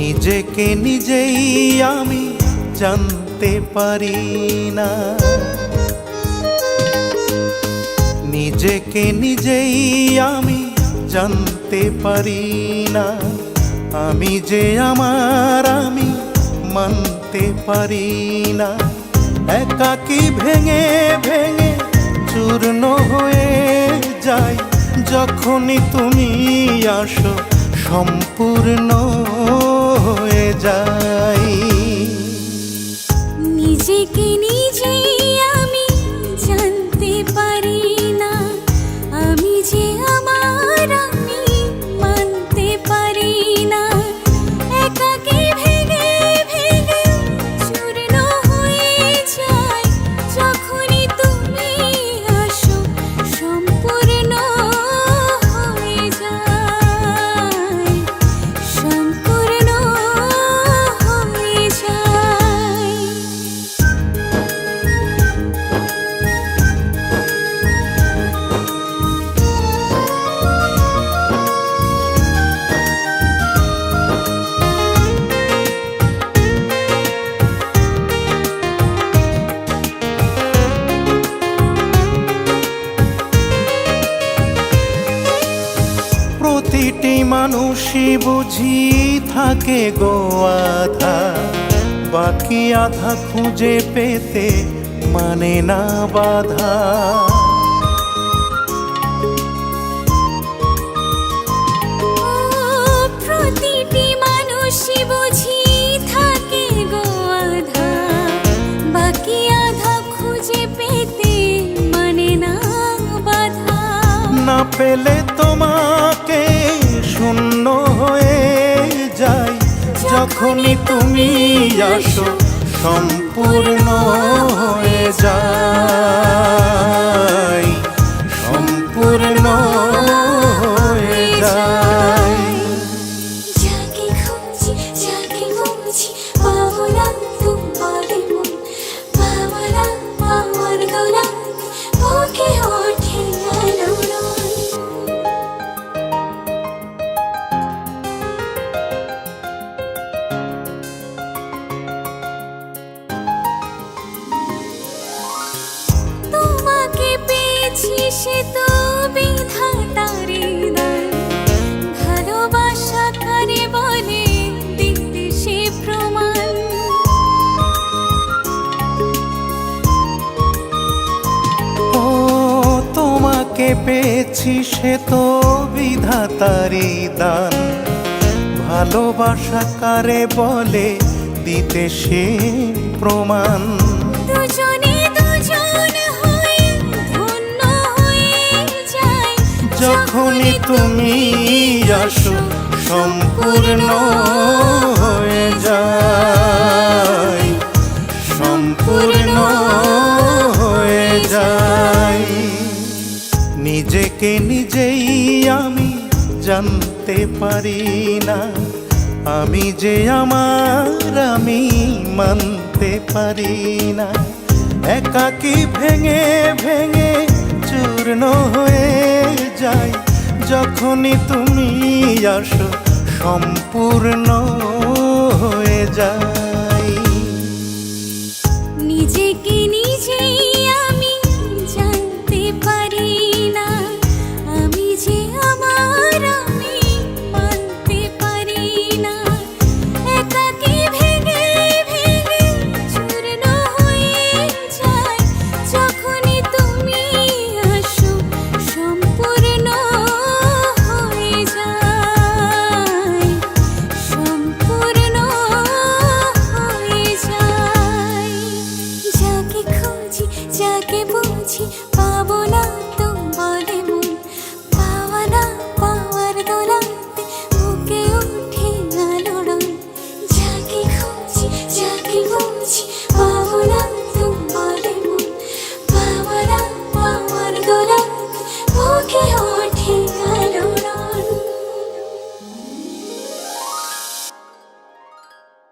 নিজেকে নিজেই আমি জানতে পারি না। নিজেকে নিজেই আমি জানতে পারি না। আমি যে আমার আমি মানতে পারি না। একাকি ভেঙে ভেঙে চূর্ণ হয়ে যাই? যখনই তুমি আসো, সম্পূর্ণ যাই। নিজেকে নিজে আমি জানতে পারি না। আমি যে প্রতিটি মানুষই বুঝি থাকে গো আধা। বাকি আধা খুঁজে পেতে মানে না বাধা। প্রতিটি মানুষই বুঝি থাকে গো আধা। বাকি আধা খুঁজে পেতে মানে না বাধা। না পেলে যখনই তুমি আসো সম্পূর্ণ হয়ে যাই ও তোমাকে পেয়েছি সে তো বিধাতারি দান। ভালোবাসা কারে বলে? দিতে সে প্রমাণ। যখনই তুমি আসো, সম্পূর্ণ হয়ে যায় সম্পূর্ণ হয়ে যায় নিজেকে নিজেই আমি জানতে পারি না। আমি যে আমার আমি মানতে পারি না। একাকি ভেঙে ভেঙে চূর্ণ হয়ে যায় যখনই তুমি আসো সম্পূর্ণ